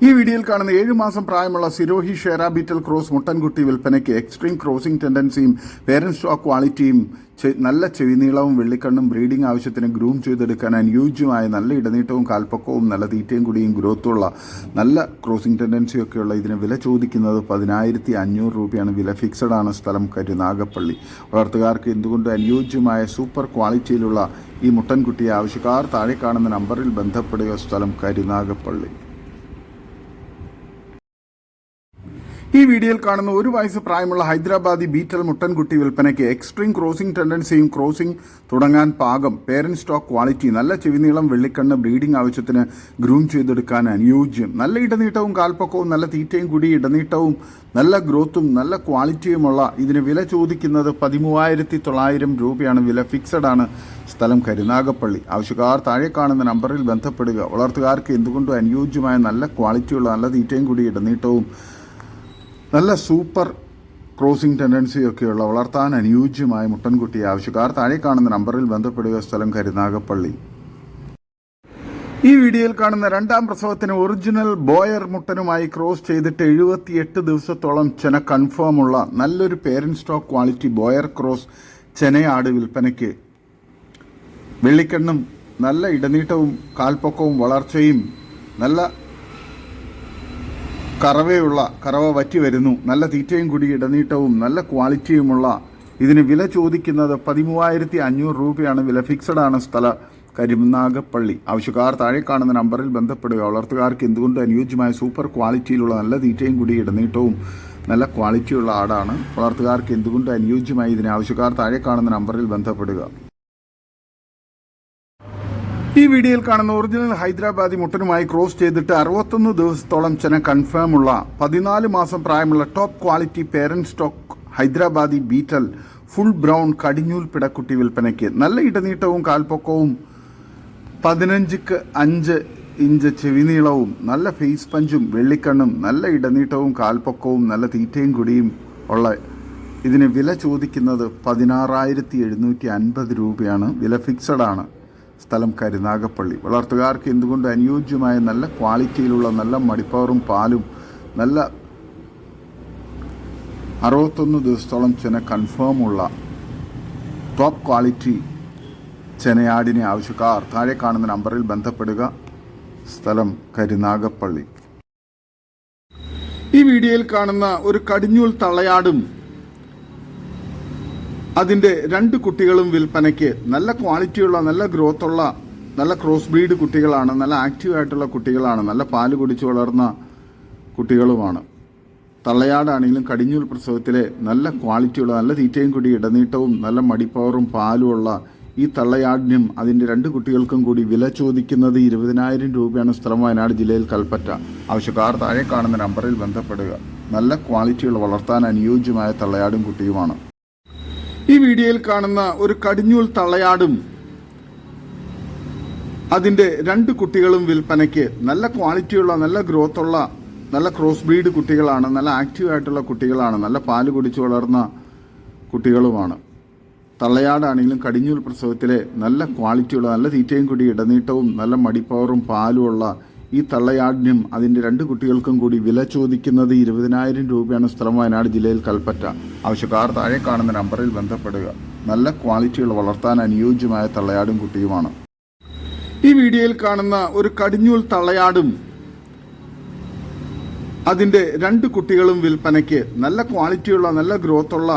ഈ വീഡിയോയിൽ കാണുന്ന ഏഴു മാസം പ്രായമുള്ള സിരോഹി ഷെയറ ബീറ്റൽ ക്രോസ് മുട്ടൻകുട്ടി വിൽപ്പനയ്ക്ക് എക്സ്ട്രീം ക്രോസിംഗ് ടെൻഡൻസിയും പേരന്റ് സ്റ്റോക്ക് ക്വാളിറ്റിയും നല്ല ചെവിനീളവും വെള്ളിക്കണ്ണും ബ്രീഡിംഗ് ആവശ്യത്തിന് ഗ്രൂം ചെയ്തെടുക്കാൻ അനുയോജ്യമായ നല്ല ഇടനീട്ടവും കാൽപ്പക്കവും നല്ല തീറ്റയും കുടിയും ഗ്രോത്തുള്ള നല്ല ക്രോസിംഗ് ടെൻഡൻസിയും ഒക്കെയുള്ള ഇതിന് വില ചോദിക്കുന്നത് പതിനായിരത്തി അഞ്ഞൂറ് രൂപയാണ്. വില ഫിക്സഡ് ആണ് സ്ഥലം കരുനാഗപ്പള്ളി വളർത്തുകാർക്ക് എന്തുകൊണ്ട് അനുയോജ്യമായ സൂപ്പർ ക്വാളിറ്റിയിലുള്ള ഈ മുട്ടൻകുട്ടിയെ ആവശ്യക്കാർ താഴെ കാണുന്ന നമ്പറിൽ ബന്ധപ്പെടുക സ്ഥലം കരുനാഗപ്പള്ളി ഈ വീഡിയോയിൽ കാണുന്ന ഒരു വയസ്സ് പ്രായമുള്ള ഹൈദരാബാദി ബീറ്റൽ മുട്ടൻകുട്ടി വിൽപ്പനയ്ക്ക് എക്സ്ട്രീം ക്രോസിംഗ് ടെൻഡൻസിയും ക്രോസിംഗ് തുടങ്ങാൻ പാകം. പേരന്റ് സ്റ്റോക്ക് ക്വാളിറ്റി നല്ല ചെവിനീളം വെള്ളിക്കണ്ണ് ബ്രീഡിംഗ് ആവശ്യത്തിന് ഗ്രൂം ചെയ്തെടുക്കാൻ അനുയോജ്യം. നല്ല ഇടനീട്ടവും കാൽപ്പക്കവും നല്ല തീറ്റയും കൂടി ഇടനീട്ടവും നല്ല ഗ്രോത്തും നല്ല ക്വാളിറ്റിയുമുള്ള ഇതിന് വില ചോദിക്കുന്നത് പതിമൂവായിരത്തി തൊള്ളായിരം രൂപയാണ്. വില ഫിക്സഡ് ആണ്. സ്ഥലം കരുനാഗപ്പള്ളി. ആവശ്യക്കാർ താഴെ കാണുന്ന നമ്പറിൽ ബന്ധപ്പെടുക. വളർത്തുകാർക്ക് എന്തുകൊണ്ടും അനുയോജ്യമായ നല്ല ക്വാളിറ്റിയുള്ള നല്ല തീറ്റയും കൂടി ഇടനീട്ടവും നല്ല സൂപ്പർ ക്രോസിംഗ് ടെൻഡൻസിയൊക്കെയുള്ള വളർത്താൻ അനുയോജ്യമായ മുട്ടൻകുട്ടി ആവശ്യക്കാർ താഴെ കാണുന്ന നമ്പറിൽ ബന്ധപ്പെടുക. സ്ഥലം കരുനാഗപ്പള്ളി. ഈ വീഡിയോയിൽ കാണുന്ന രണ്ടാം പ്രസവത്തിന് ഒറിജിനൽ ബോയർ മുട്ടനുമായി ക്രോസ് ചെയ്തിട്ട് എഴുപത്തിയെട്ട് ദിവസത്തോളം ചെന കൺഫേമുള്ള നല്ലൊരു parent stock quality Boer cross ചെനയാട് വിൽപ്പനയ്ക്ക്. വെള്ളിക്കണ്ണും നല്ല ഇടനീട്ടവും കാൽപ്പൊക്കവും വളർച്ചയും നല്ല കറവയുള്ള കറവ വറ്റി വരുന്നു. നല്ല തീറ്റയും കൂടി ഇടനീട്ടവും നല്ല ക്വാളിറ്റിയുമുള്ള. ഇതിന് വില ചോദിക്കുന്നത് പതിമൂവായിരത്തി അഞ്ഞൂറ് രൂപയാണ്. വില ഫിക്സഡ് ആണ് സ്ഥല. കരിമനാഗപ്പള്ളി ആവശ്യക്കാർ താഴെ കാണുന്ന നമ്പറിൽ ബന്ധപ്പെടുക. വളർത്തുകാർക്ക് എന്തുകൊണ്ട് അനുയോജ്യമായ സൂപ്പർ ക്വാളിറ്റിയിലുള്ള നല്ല തീറ്റയും കൂടി ഇടനീട്ടവും നല്ല ക്വാളിറ്റിയുള്ള ആടാണ്. വളർത്തുകാർക്ക് എന്തുകൊണ്ട് അനുയോജ്യമായി ഇതിന്? ആവശ്യക്കാർ താഴെ കാണുന്ന നമ്പറിൽ ബന്ധപ്പെടുക. ഈ വീഡിയോയിൽ കാണുന്ന ഒറിജിനൽ ഹൈദരാബാദി മുട്ടനുമായി ക്രോസ് ചെയ്തിട്ട് അറുപത്തൊന്ന് ദിവസത്തോളം ചെന കൺഫേം ഉള്ള പതിനാല് മാസം പ്രായമുള്ള top quality parent stock Hyderabadi Beetal full brown കടിഞ്ഞൂൽ പിടക്കുട്ടി വിൽപ്പനയ്ക്ക്. നല്ല ഇടനീട്ടവും കാൽപ്പൊക്കവും പതിനഞ്ചിക്ക് അഞ്ച് ഇഞ്ച് ചെവിനീളവും നല്ല ഫേസ് പഞ്ചും വെള്ളിക്കണ്ണും നല്ല ഇടനീട്ടവും കാൽപ്പൊക്കവും നല്ല തീറ്റയും കുടിയും ഉള്ള ഇതിന് വില ചോദിക്കുന്നത് പതിനാറായിരത്തി എഴുന്നൂറ്റി അൻപത് രൂപയാണ്. വില ഫിക്സഡ് ആണ്. സ്ഥലം കരുനാഗപ്പള്ളി വളർത്തുകാർക്ക് എന്തുകൊണ്ട് അനുയോജ്യമായ നല്ല ക്വാളിറ്റിയിലുള്ള നല്ല മടിപ്പവറും പാലും നല്ല അറുപത്തൊന്ന് ദിവസത്തോളം ചെന കൺഫേമുള്ള ടോപ്പ് ക്വാളിറ്റി ചെനയാടിനെ ആവശ്യക്കാർ താഴെ കാണുന്ന നമ്പറിൽ ബന്ധപ്പെടുക. സ്ഥലം കരുനാഗപ്പള്ളി ഈ വീഡിയോയിൽ കാണുന്ന ഒരു കടിഞ്ഞൂൽ തള്ളയാടും അതിന്റെ രണ്ട് കുട്ടികളും വിൽപ്പനയ്ക്ക് നല്ല ക്വാളിറ്റിയുള്ള നല്ല ഗ്രോത്ത് ഉള്ള നല്ല ക്രോസ് ബ്രീഡ് കുട്ടികളാണ് നല്ല ആക്റ്റീവ് ആയിട്ടുള്ള കുട്ടികളാണ് നല്ല പാൽ കുടിച്ച് വളർന്ന കുട്ടികളുമാണ്. തള്ളയാടാണെങ്കിലും കടിഞ്ഞൂൽ പ്രസവത്തിലെ നല്ല ക്വാളിറ്റിയുള്ള നല്ല തീറ്റയും കൂടി ഇടനീട്ടവും നല്ല മടിപ്പവറും പാലുമുള്ള ഈ തള്ളയാടിനും അതിന്റെ രണ്ട് കുട്ടികൾക്കും കൂടി വില ചോദിക്കുന്നത് ഇരുപതിനായിരം രൂപയാണ് സ്ഥലം വയനാട് ജില്ലയിൽ കൽപ്പറ്റ. ആവശ്യക്കാർ താഴെ കാണുന്ന നമ്പറിൽ ബന്ധപ്പെടുക. നല്ല ക്വാളിറ്റിയുള്ള വളർത്താൻ അനുയോജ്യമായ തള്ളയാടും കുട്ടിയുമാണ്. ഈ വീഡിയോയിൽ കാണുന്ന ഒരു കടിഞ്ഞൂൽ തള്ളയാടും അതിന്റെ രണ്ട് കുട്ടികളും വിൽപ്പനയ്ക്ക് നല്ല ക്വാളിറ്റിയുള്ള നല്ല ഗ്രോത്ത് ഉള്ള നല്ല ക്രോസ് ബ്രീഡ് കുട്ടികളാണ് നല്ല ആക്റ്റീവ് ആയിട്ടുള്ള കുട്ടികളാണ് നല്ല പാൽ കുടിച്ചു വളർന്ന കുട്ടികളുമാണ്. തള്ളയാടാണെങ്കിലും കടിഞ്ഞൂൽ പ്രസവത്തിലെ നല്ല ക്വാളിറ്റിയുള്ള നല്ല തീറ്റയും കൂടി ഇടനീട്ടവും നല്ല മടിപ്പവറും പാലുമുള്ള ഈ തള്ളയാടിനും അതിന്റെ രണ്ട് കുട്ടികൾക്കും കൂടി വില ചോദിക്കുന്നത് ഇരുപതിനായിരം രൂപയാണ് സ്ഥലം വയനാട് ജില്ലയിൽ കൽപ്പറ്റ. ആവശ്യക്കാർ താഴെ കാണുന്ന നമ്പറിൽ ബന്ധപ്പെടുക. നല്ല ക്വാളിറ്റിയുള്ള വളർത്താൻ അനുയോജ്യമായ തള്ളയാടും കുട്ടിയുമാണ്. ഈ വീഡിയോയിൽ കാണുന്ന ഒരു കടിഞ്ഞൂൽ തള്ളയാടും അതിന്റെ രണ്ട് കുട്ടികളും വിൽപ്പനയ്ക്ക് നല്ല ക്വാളിറ്റിയുള്ള നല്ല ഗ്രോത്ത് ഉള്ള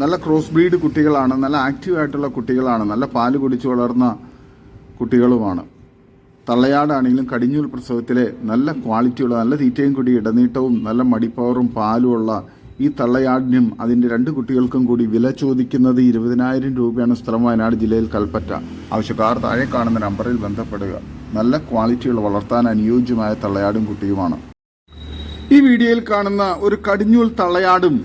നല്ല ക്രോസ് ബ്രീഡ് കുട്ടികളാണ് നല്ല ആക്റ്റീവ് ആയിട്ടുള്ള കുട്ടികളാണ് നല്ല പാൽ കുടിച്ചു വളർന്ന കുട്ടികളുമാണ്. തള്ളയാടാണെങ്കിലും കടിഞ്ഞൂൽ പ്രസവത്തിലെ നല്ല ക്വാളിറ്റിയുള്ള നല്ല തീറ്റയും കൂടി ഇടനീട്ടവും നല്ല മടിപ്പവറും പാലുമുള്ള ഈ തള്ളയാടിനും അതിന്റെ രണ്ട് കുട്ടികൾക്കും കൂടി വില ചോദിക്കുന്നത് ഇരുപതിനായിരം രൂപയാണ് സ്ഥലം വയനാട് ജില്ലയിൽ കൽപ്പറ്റ. ആവശ്യക്കാർ താഴെ കാണുന്ന നമ്പറിൽ ബന്ധപ്പെടുക. നല്ല ക്വാളിറ്റിയുള്ള വളർത്താൻ അനുയോജ്യമായ തള്ളയാടും കുട്ടിയുമാണ്. ഈ വീഡിയോയിൽ കാണുന്ന ഒരു കടിഞ്ഞൂൽ തള്ളയാടും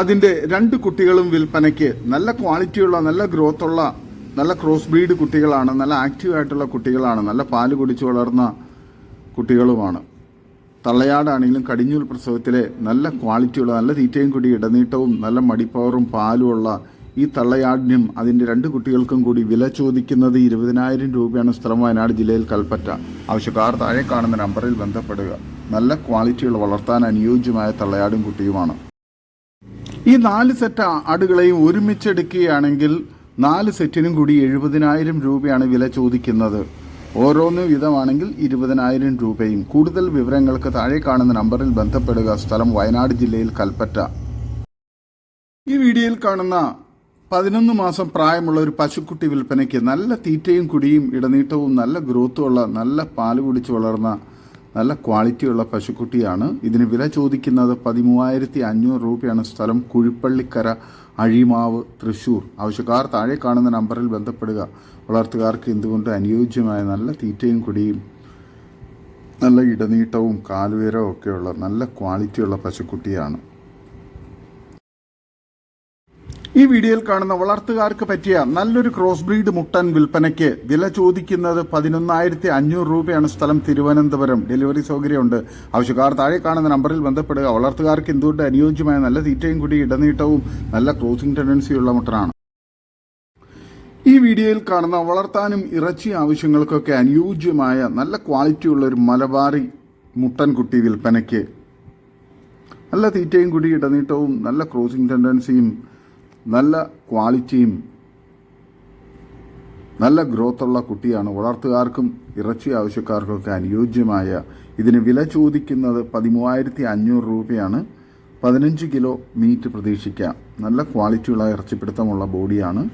അതിന്റെ രണ്ട് കുട്ടികളും വിൽപ്പനയ്ക്ക് നല്ല ക്വാളിറ്റിയുള്ള നല്ല ഗ്രോത്ത് ഉള്ള നല്ല ക്രോസ് ബ്രീഡ് കുട്ടികളാണ് നല്ല ആക്റ്റീവ് ആയിട്ടുള്ള കുട്ടികളാണ് നല്ല പാൽ കുടിച്ചു വളർന്ന കുട്ടികളുമാണ്. തള്ളയാടാണെങ്കിലും കടിഞ്ഞൂൽ പ്രസവത്തിലെ നല്ല ക്വാളിറ്റിയുള്ള നല്ല തീറ്റയും കൂടി ഇടനീട്ടവും നല്ല മടിപ്പവറും പാലുമുള്ള ഈ തള്ളയാടിനും അതിന്റെ രണ്ട് കുട്ടികൾക്കും കൂടി വില ചോദിക്കുന്നത് ഇരുപതിനായിരം രൂപയാണ് സ്ഥലം വയനാട് ജില്ലയിൽ കൽപ്പറ്റ. ആവശ്യക്കാർ താഴെ കാണുന്ന നമ്പറിൽ ബന്ധപ്പെടുക. നല്ല ക്വാളിറ്റിയുള്ള വളർത്താൻ അനുയോജ്യമായ തള്ളയാടും കുട്ടിയുമാണ്. ഈ നാല് സെറ്റ് ആടുകളെയും ഒരുമിച്ചെടുക്കുകയാണെങ്കിൽ നാല് സെറ്റിനും കൂടി എഴുപതിനായിരം രൂപയാണ് വില ചോദിക്കുന്നത്. ഓരോന്ന് വീതമാണെങ്കിൽ ഇരുപതിനായിരം രൂപയും. കൂടുതൽ വിവരങ്ങൾക്ക് താഴെ കാണുന്ന നമ്പറിൽ ബന്ധപ്പെടുക. സ്ഥലം വയനാട് ജില്ലയിൽ കൽപ്പറ്റ. ഈ വീഡിയോയിൽ കാണുന്ന പതിനൊന്ന് മാസം പ്രായമുള്ള ഒരു പശുക്കുട്ടി വിൽപ്പനയ്ക്ക് നല്ല തീറ്റയും കുടിയും ഇടനീട്ടവും നല്ല ഗ്രോത്തും ഉള്ള നല്ല പാൽ കുടിച്ച് വളർന്ന നല്ല ക്വാളിറ്റിയുള്ള പശുക്കുട്ടിയാണ്. ഇതിന് വില ചോദിക്കുന്നത് പതിമൂവായിരത്തി അഞ്ഞൂറ് രൂപയാണ്. സ്ഥലം കുഴിപ്പള്ളിക്കര അഴിമാവ് തൃശ്ശൂർ ആവശ്യക്കാർ താഴെ കാണുന്ന നമ്പറിൽ ബന്ധപ്പെടുക. വളർത്തുകാർക്ക് എന്തുകൊണ്ട് അനുയോജ്യമായ നല്ല തീറ്റയും കുടിയും നല്ല ഇടനീട്ടവും കാലുയരവും ഒക്കെയുള്ള നല്ല ക്വാളിറ്റിയുള്ള പശുക്കുട്ടിയാണ്. ഈ വീഡിയോയിൽ കാണുന്ന വളർത്തുകാർക്ക് പറ്റിയ നല്ലൊരു ക്രോസ് ബ്രീഡ് മുട്ടൻ വിൽപ്പനയ്ക്ക് വില ചോദിക്കുന്നത് പതിനൊന്നായിരത്തി അഞ്ഞൂറ് രൂപയാണ് സ്ഥലം തിരുവനന്തപുരം. ഡെലിവറി സൗകര്യമുണ്ട്. ആവശ്യക്കാർ താഴെ കാണുന്ന നമ്പറിൽ ബന്ധപ്പെടുക. വളർത്തുകാർക്ക് എന്തുകൊണ്ട് അനുയോജ്യമായ നല്ല തീറ്റയും കൂടി ഇടനീട്ടവും നല്ല ക്രോസിംഗ് ടെൻഡൻസിയുള്ള മുട്ടനാണ്. ഈ വീഡിയോയിൽ കാണുന്ന വളർത്താനും ഇറച്ചി ആവശ്യങ്ങൾക്കൊക്കെ അനുയോജ്യമായ നല്ല ക്വാളിറ്റിയുള്ള ഒരു മലബാറി മുട്ടൻ കുട്ടി വിൽപ്പനയ്ക്ക് നല്ല തീറ്റയും കൂടി ഇടനീട്ടവും നല്ല ക്രോസിംഗ് ടെൻഡൻസിയും നല്ല ക്വാളിറ്റിയും നല്ല ഗ്രോത്തുള്ള കുട്ടിയാണ്. വളർത്തുകാർക്കും ഇറച്ചി ആവശ്യക്കാർക്കൊക്കെ അനുയോജ്യമായ ഇതിന് വില ചോദിക്കുന്നത് പതിമൂവായിരത്തി അഞ്ഞൂറ് രൂപയാണ്. പതിനഞ്ച് കിലോ മീറ്റ് പ്രതീക്ഷിക്കാം. നല്ല ക്വാളിറ്റിയുള്ള ഇറച്ചിപ്പിടുത്തമുള്ള ബോഡിയാണ്.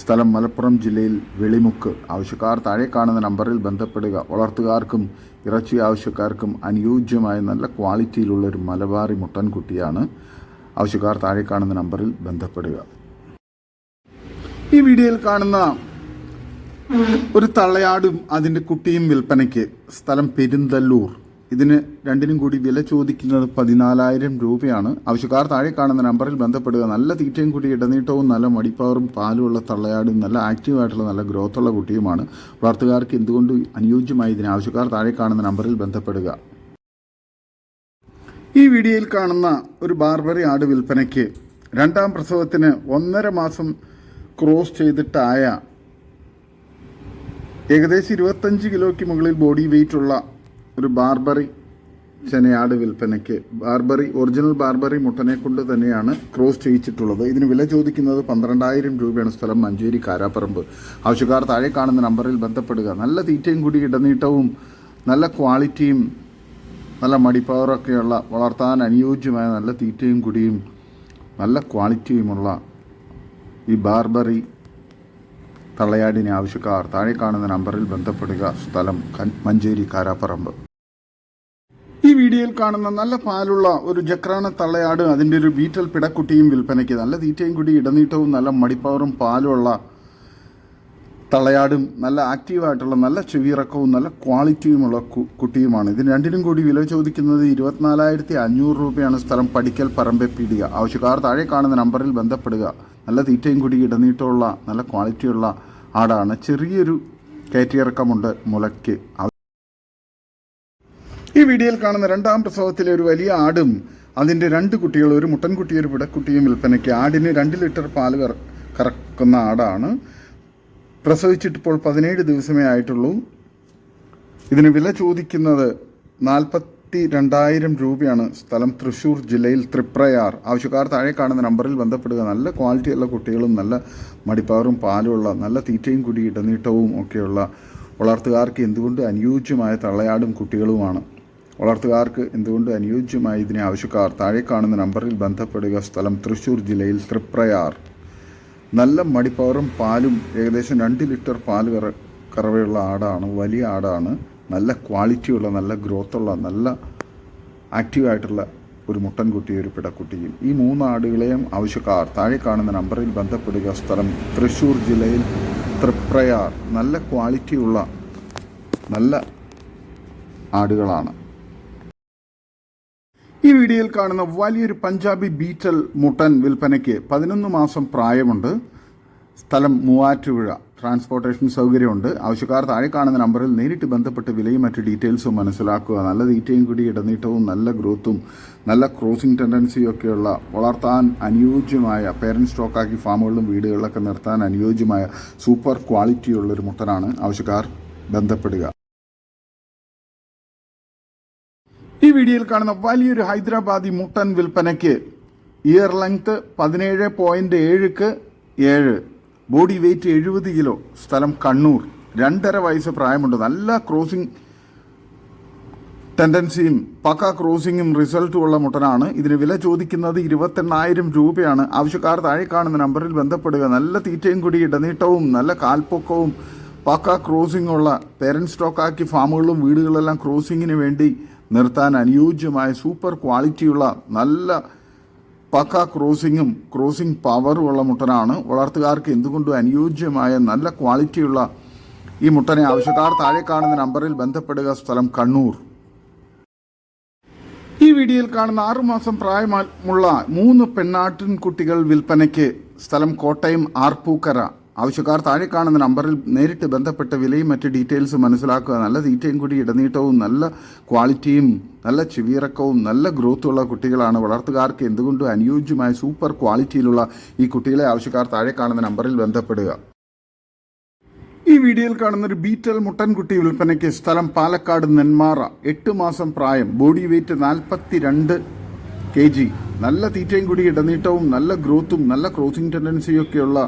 സ്ഥലം മലപ്പുറം ജില്ലയിൽ വെളിമുക്ക്. ആവശ്യക്കാർ താഴെ കാണുന്ന നമ്പറിൽ ബന്ധപ്പെടുക. വളർത്തുകാർക്കും ഇറച്ചി ആവശ്യക്കാർക്കും അനുയോജ്യമായ നല്ല ക്വാളിറ്റിയിലുള്ള ഒരു മലബാറി മുട്ടൻകുട്ടിയാണ്. ആവശ്യക്കാർ താഴെ കാണുന്ന നമ്പറിൽ ബന്ധപ്പെടുക. ഈ വീഡിയോയിൽ കാണുന്ന ഒരു തള്ളയാടും അതിന്റെ കുട്ടിയും വിൽപ്പനയ്ക്ക് സ്ഥലം പെരിന്തല്ലൂർ. ഇതിന് രണ്ടിനും കൂടി വില ചോദിക്കുന്നത് പതിനാലായിരം രൂപയാണ്. ആവശ്യക്കാർ താഴെ കാണുന്ന നമ്പറിൽ ബന്ധപ്പെടുക. നല്ല തീറ്റയും കൂടി ഇടനീട്ടവും നല്ല മടിപ്പവറും പാലുമുള്ള തള്ളയാടും നല്ല ആക്റ്റീവായിട്ടുള്ള നല്ല ഗ്രോത്തുള്ള കുട്ടിയുമാണ്. വളർത്തുകാർക്ക് എന്തുകൊണ്ട് അനുയോജ്യമായി ഇതിന്? ആവശ്യക്കാർ താഴെ കാണുന്ന നമ്പറിൽ ബന്ധപ്പെടുക. ഈ വീഡിയോയിൽ കാണുന്ന ഒരു ബാർബറി ആട് വിൽപ്പനയ്ക്ക് രണ്ടാം പ്രസവത്തിന് ഒന്നര മാസം ക്രോസ് ചെയ്തിട്ടായ ഏകദേശം ഇരുപത്തഞ്ച് കിലോയ്ക്ക് മുകളിൽ ബോഡി വെയിറ്റ് ഉള്ള ഒരു ബാർബറി ചെനയാട് വിൽപ്പനയ്ക്ക്. ബാർബറി ഒറിജിനൽ ബാർബറി മുട്ടനെ കൊണ്ട് തന്നെയാണ് ക്രോസ് ചെയ്യിച്ചിട്ടുള്ളത്. ഇതിന് വില ചോദിക്കുന്നത് പന്ത്രണ്ടായിരം രൂപയാണ്. സ്ഥലം മഞ്ചേരി കാരാപ്പറമ്പ്. ആവശ്യക്കാർ താഴെ കാണുന്ന നമ്പറിൽ ബന്ധപ്പെടുക. നല്ല തീറ്റയും കൂടി ഇടനീട്ടവും നല്ല ക്വാളിറ്റിയും നല്ല മടിപ്പവറൊക്കെയുള്ള വളർത്താൻ അനുയോജ്യമായ നല്ല തീറ്റയും കുടിയും നല്ല ക്വാളിറ്റിയുമുള്ള ഈ ബാർബറി തള്ളയാടിനെ ആവശ്യക്കാർ താഴെ കാണുന്ന നമ്പറിൽ ബന്ധപ്പെടുക. സ്ഥലം മഞ്ചേരി കാരാപ്പറമ്പ്. ഈ വീഡിയോയിൽ കാണുന്ന നല്ല പാലുള്ള ഒരു ജക്രാണ തള്ളയാട് അതിന്റെ ഒരു ബീറ്റൽ പിടക്കുട്ടിയും വിൽപ്പനയ്ക്ക് നല്ല തീറ്റയും കുടി ഇടനീട്ടവും നല്ല മടിപ്പവറും പാലുമുള്ള തള്ളയാടും നല്ല ആക്റ്റീവായിട്ടുള്ള നല്ല ചെവിയിറക്കവും നല്ല ക്വാളിറ്റിയുമുള്ള കുട്ടിയുമാണ്. ഇതിന് രണ്ടിനും കൂടി വില ചോദിക്കുന്നത് ഇരുപത്തിനാലായിരത്തി അഞ്ഞൂറ് രൂപയാണ് സ്ഥലം പഠിക്കൽ പറമ്പെ പീടിക. ആവശ്യക്കാർ താഴെ കാണുന്ന നമ്പറിൽ ബന്ധപ്പെടുക. നല്ല തീറ്റയും കൂടി ഇടനീട്ടമുള്ള നല്ല ക്വാളിറ്റിയുള്ള ആടാണ്. ചെറിയൊരു കയറ്റിയിറക്കമുണ്ട് മുലയ്ക്ക്. ഈ വീഡിയോയിൽ കാണുന്ന രണ്ടാം പ്രസവത്തിലെ ഒരു വലിയ ആടും അതിന്റെ രണ്ട് കുട്ടികളും ഒരു മുട്ടൻകുട്ടിയും ഒരു പിടക്കുട്ടിയും വിൽപ്പനയ്ക്ക്. ആടിന് രണ്ട് ലിറ്റർ പാൽ കറ- കറക്കുന്ന ആടാണ്. പ്രസവിച്ചിട്ടിപ്പോൾ പതിനേഴ് ദിവസമേ ആയിട്ടുള്ളൂ. ഇതിന് വില ചോദിക്കുന്നത് നാൽപ്പത്തി രണ്ടായിരം രൂപയാണ്. സ്ഥലം തൃശ്ശൂർ ജില്ലയിൽ ത്രിപ്രയാർ ആവശ്യക്കാർ താഴെ കാണുന്ന നമ്പറിൽ ബന്ധപ്പെടുക. നല്ല ക്വാളിറ്റി ഉള്ള കുട്ടികളും നല്ല മടിപ്പാറും പാലുമുള്ള നല്ല തീറ്റയും കുടി ഇടനീട്ടവും ഒക്കെയുള്ള വളർത്തുകാർക്ക് എന്തുകൊണ്ട് അനുയോജ്യമായ തള്ളയാടും കുട്ടികളുമാണ്? വളർത്തുകാർക്ക് എന്തുകൊണ്ട് അനുയോജ്യമായ ഇതിനെ ആവശ്യക്കാർ താഴെ കാണുന്ന നമ്പറിൽ ബന്ധപ്പെടുക? സ്ഥലം തൃശ്ശൂർ ജില്ലയിൽ തൃപ്രയാർ. നല്ല മടിപ്പവറും പാലും ഏകദേശം രണ്ട് ലിറ്റർ പാൽ കറ കറവയുള്ള ആടാണ് വലിയ ആടാണ്. നല്ല ക്വാളിറ്റിയുള്ള നല്ല ഗ്രോത്തുള്ള നല്ല ആക്റ്റീവായിട്ടുള്ള ഒരു മുട്ടൻകുട്ടിയും ഒരു പിടക്കുട്ടിയും ഈ മൂന്ന് ആടുകളെയും ആവശ്യക്കാർ താഴെ കാണുന്ന നമ്പറിൽ ബന്ധപ്പെടുക. സ്ഥലം തൃശ്ശൂർ ജില്ലയിൽ തൃപ്രയാർ. നല്ല ക്വാളിറ്റിയുള്ള നല്ല ആടുകളാണ്. ഈ വീഡിയോയിൽ കാണുന്ന വലിയൊരു പഞ്ചാബി ബീറ്റൽ മുട്ടൻ വിൽപ്പനയ്ക്ക് പതിനൊന്ന് മാസം പ്രായമുണ്ട്. സ്ഥലം മൂവാറ്റുപുഴ. ട്രാൻസ്പോർട്ടേഷൻ സൗകര്യമുണ്ട്. ആവശ്യക്കാർ താഴെ കാണുന്ന നമ്പറിൽ നേരിട്ട് ബന്ധപ്പെട്ട് വിലയും മറ്റ് ഡീറ്റെയിൽസും മനസ്സിലാക്കുക. നല്ല തീറ്റയും കൂടി ഇടനീട്ടവും നല്ല ഗ്രോത്തും നല്ല ക്രോസിംഗ് ടെൻഡൻസിയും ഒക്കെയുള്ള വളർത്താൻ അനുയോജ്യമായ പേരന്റ് സ്റ്റോക്കാക്കി ഫാമുകളിലും വീടുകളിലൊക്കെ നിർത്താൻ അനുയോജ്യമായ സൂപ്പർ ക്വാളിറ്റിയുള്ളൊരു മുട്ടനാണ് ആവശ്യക്കാർ ബന്ധപ്പെടുക. ഈ വീഡിയോയിൽ കാണുന്ന വലിയൊരു ഹൈദരാബാദി മുട്ടൻ വിൽപ്പനയ്ക്ക് ഇയർ ലെങ്ത് പതിനേഴ് പോയിന്റ് ഏഴുക്ക് ഏഴ് ബോഡി വെയ്റ്റ് എഴുപത് കിലോ സ്ഥലം കണ്ണൂർ. രണ്ടര വയസ്സ് പ്രായമുണ്ട്. നല്ല ക്രോസിംഗ് ടെൻഡൻസിയും പക്ക ക്രോസിങ്ങും റിസൾട്ടും ഉള്ള മുട്ടനാണ്. ഇതിന് വില ചോദിക്കുന്നത് ഇരുപത്തെണ്ണായിരം രൂപയാണ്. ആവശ്യക്കാർ താഴെ കാണുന്ന നമ്പറിൽ ബന്ധപ്പെടുക. നല്ല തീറ്റയും കൂടി ഇടനീട്ടവും നല്ല കാൽപ്പൊക്കവും പക്ക ക്രോസിംഗ് ഉള്ള പേരന്റ് സ്റ്റോക്കാക്കി ഫാമുകളിലും വീടുകളിലെല്ലാം ക്രോസിങ്ങിന് വേണ്ടി നിർത്താൻ അനുയോജ്യമായ സൂപ്പർ ക്വാളിറ്റിയുള്ള നല്ല പക്ക ക്രോസിങ്ങും പവറും ഉള്ള മുട്ടനാണ്. വളർത്തുകാർക്ക് എന്തുകൊണ്ടും അനുയോജ്യമായ നല്ല ക്വാളിറ്റിയുള്ള ഈ മുട്ടനെ ആവശ്യക്കാർ താഴെ കാണുന്ന നമ്പറിൽ ബന്ധപ്പെടുക. സ്ഥലം കണ്ണൂർ. ഈ വീഡിയോയിൽ കാണുന്ന ആറുമാസം പ്രായമുള്ള മൂന്ന് പെണ്ണാട്ടിൻ കുട്ടികൾ വിൽപ്പനയ്ക്ക് സ്ഥലം കോട്ടയം ആർപ്പൂക്കര. ആവശ്യക്കാർ താഴെ കാണുന്ന നമ്പറിൽ നേരിട്ട് ബന്ധപ്പെട്ട വിലയും മറ്റ് ഡീറ്റെയിൽസും മനസ്സിലാക്കുക. നല്ല തീറ്റയും കൂടി ഇടനീട്ടവും നല്ല ക്വാളിറ്റിയും നല്ല ചെവിയിറക്കവും നല്ല ഗ്രോത്തുള്ള കുട്ടികളാണ്. വളർത്തുകാർക്ക് എന്തുകൊണ്ടും അനുയോജ്യമായ സൂപ്പർ ക്വാളിറ്റിയിലുള്ള ഈ കുട്ടികളെ ആവശ്യക്കാർ താഴെ കാണുന്ന നമ്പറിൽ ബന്ധപ്പെടുക? ഈ വീഡിയോയിൽ കാണുന്ന ഒരു ബീറ്റൽ മുട്ടൻകുട്ടി വിൽപ്പനയ്ക്ക് സ്ഥലം പാലക്കാട് നെന്മാറ. എട്ട് മാസം പ്രായം. ബോഡി വെയിറ്റ് നാൽപ്പത്തി രണ്ട് കെ ജി. നല്ല തീറ്റയും കൂടി ഇടനീട്ടവും നല്ല ഗ്രോത്തും നല്ല ക്രോസിംഗ് ടെൻഡൻസിയും ഒക്കെയുള്ള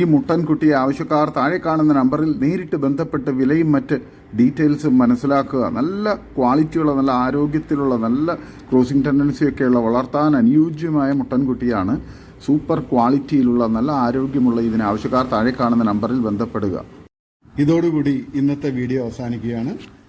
ഈ മുട്ടൻകുട്ടിയെ ആവശ്യക്കാർ താഴെ കാണുന്ന നമ്പറിൽ നേരിട്ട് ബന്ധപ്പെട്ട് വിലയും മറ്റ് ഡീറ്റെയിൽസും മനസ്സിലാക്കുക. നല്ല ക്വാളിറ്റിയുള്ള നല്ല ആരോഗ്യത്തിലുള്ള നല്ല ക്രോസിംഗ് ടെൻഡൻസിയൊക്കെയുള്ള വളർത്താൻ അനുയോജ്യമായ മുട്ടൻകുട്ടിയാണ് സൂപ്പർ ക്വാളിറ്റിയിലുള്ള നല്ല ആരോഗ്യമുള്ള ഇതിന് ആവശ്യക്കാർ താഴെ കാണുന്ന നമ്പറിൽ ബന്ധപ്പെടുക. ഇതോടുകൂടി ഇന്നത്തെ വീഡിയോ അവസാനിക്കുകയാണ്.